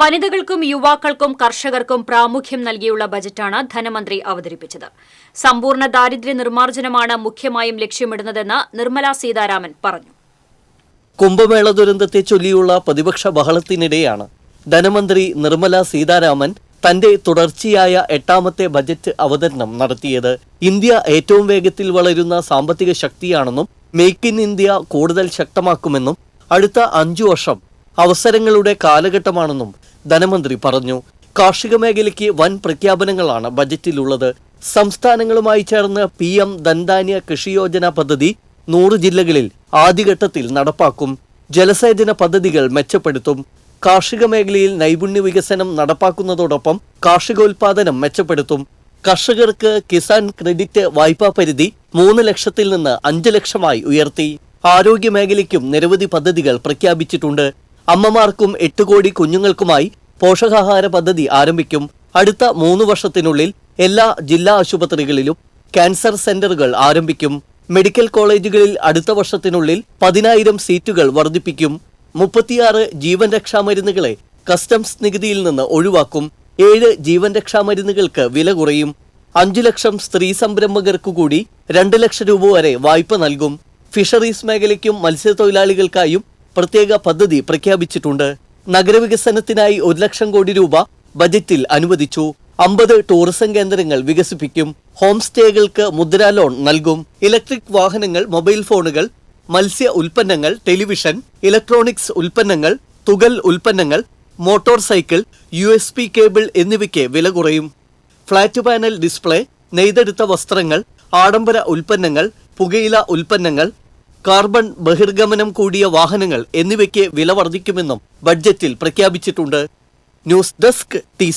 വനിതകൾക്കും യുവാക്കൾക്കും കർഷകർക്കും പ്രാമുഖ്യം നൽകിയുള്ള ബജറ്റാണ് ധനമന്ത്രി അവതരിപ്പിച്ചത്. സമ്പൂർണ ദാരിദ്ര്യ നിർമ്മാർജനമാണ് മുഖ്യമായും ലക്ഷ്യമിടുന്നതെന്ന് നിർമ്മലാ സീതാരാമൻ പറഞ്ഞു. കുംഭമേള ദുരന്തത്തെ ചൊല്ലിയുള്ള പ്രതിപക്ഷ ബഹളത്തിനിടെയാണ് ധനമന്ത്രി നിർമ്മല സീതാരാമൻ തന്റെ തുടർച്ചയായ എട്ടാമത്തെ ബജറ്റ് അവതരണം നടത്തിയത്. ഇന്ത്യ ഏറ്റവും വേഗത്തിൽ വളരുന്ന സാമ്പത്തിക ശക്തിയാണെന്നും മേക്ക് ഇൻ ഇന്ത്യ കൂടുതൽ ശക്തമാക്കുമെന്നും അടുത്ത അഞ്ചു വർഷം അവസരങ്ങളുടെ കാലഘട്ടമാണെന്നും ധനമന്ത്രി പറഞ്ഞു. കാർഷിക മേഖലയ്ക്ക് വൻ പ്രഖ്യാപനങ്ങളാണ് ബജറ്റിലുള്ളത്. സംസ്ഥാനങ്ങളുമായി ചേർന്ന് പി എം ധൻധാന്യ കൃഷി യോജന പദ്ധതി നൂറ് ജില്ലകളിൽ ആദ്യഘട്ടത്തിൽ നടപ്പാക്കും. ജലസേചന പദ്ധതികൾ മെച്ചപ്പെടുത്തും. കാർഷിക മേഖലയിൽ നൈപുണ്യ വികസനം നടപ്പാക്കുന്നതോടൊപ്പം കാർഷികോൽപാദനം മെച്ചപ്പെടുത്തും. കർഷകർക്ക് കിസാൻ ക്രെഡിറ്റ് വായ്പാ പരിധി മൂന്ന് ലക്ഷത്തിൽ നിന്ന് അഞ്ച് ലക്ഷമായി ഉയർത്തി. ആരോഗ്യ മേഖലയ്ക്കും നിരവധി പദ്ധതികൾ പ്രഖ്യാപിച്ചിട്ടുണ്ട്. അമ്മമാർക്കും എട്ട് കോടി കുഞ്ഞുങ്ങൾക്കുമായി പോഷകാഹാര പദ്ധതി ആരംഭിക്കും. അടുത്ത മൂന്ന് വർഷത്തിനുള്ളിൽ എല്ലാ ജില്ലാ ആശുപത്രികളിലും ക്യാൻസർ സെന്ററുകൾ ആരംഭിക്കും. മെഡിക്കൽ കോളേജുകളിൽ അടുത്ത വർഷത്തിനുള്ളിൽ പതിനായിരം സീറ്റുകൾ വർദ്ധിപ്പിക്കും. മുപ്പത്തിയാറ് ജീവൻ രക്ഷാ മരുന്നുകളെ കസ്റ്റംസ് നികുതിയിൽ നിന്ന് ഒഴിവാക്കും. ഏഴ് ജീവൻ രക്ഷാ മരുന്നുകൾക്ക് വില കുറയും. അഞ്ചു ലക്ഷം സ്ത്രീ സംരംഭകർക്കു കൂടി രണ്ട് ലക്ഷം രൂപ വരെ വായ്പ നൽകും. ഫിഷറീസ് മേഖലയ്ക്കും മത്സ്യത്തൊഴിലാളികൾക്കായും പ്രത്യേക പദ്ധതി പ്രഖ്യാപിച്ചിട്ടുണ്ട്. നഗരവികസനത്തിനായി ഒരു ലക്ഷം കോടി രൂപ ബജറ്റിൽ അനുവദിച്ചു. അമ്പത് ടൂറിസം കേന്ദ്രങ്ങൾ വികസിപ്പിക്കും. ഹോം സ്റ്റേകൾക്ക് മുദ്രാ ലോൺ നൽകും. ഇലക്ട്രിക് വാഹനങ്ങൾ മൊബൈൽ ഫോണുകൾ മത്സ്യ ഉൽപ്പന്നങ്ങൾ ടെലിവിഷൻ ഇലക്ട്രോണിക്സ് ഉൽപ്പന്നങ്ങൾ തുകൽ ഉൽപ്പന്നങ്ങൾ motorcycle U S P cable എന്നിവയ്ക്ക് വില കുറയും. ഫ്ലാറ്റ് പാനൽ ഡിസ്പ്ലേ നെയ്തെടുത്ത വസ്ത്രങ്ങൾ ആഡംബര ഉൽപ്പന്നങ്ങൾ പുകയില ഉൽപ്പന്നങ്ങൾ കാർബൺ ബഹിർഗമനം കൂടിയ വാഹനങ്ങൾ എന്നിവയ്ക്ക് വില വർദ്ധിക്കുമെന്നും ബഡ്ജറ്റിൽ പ്രഖ്യാപിച്ചിട്ടുണ്ട്. News desk T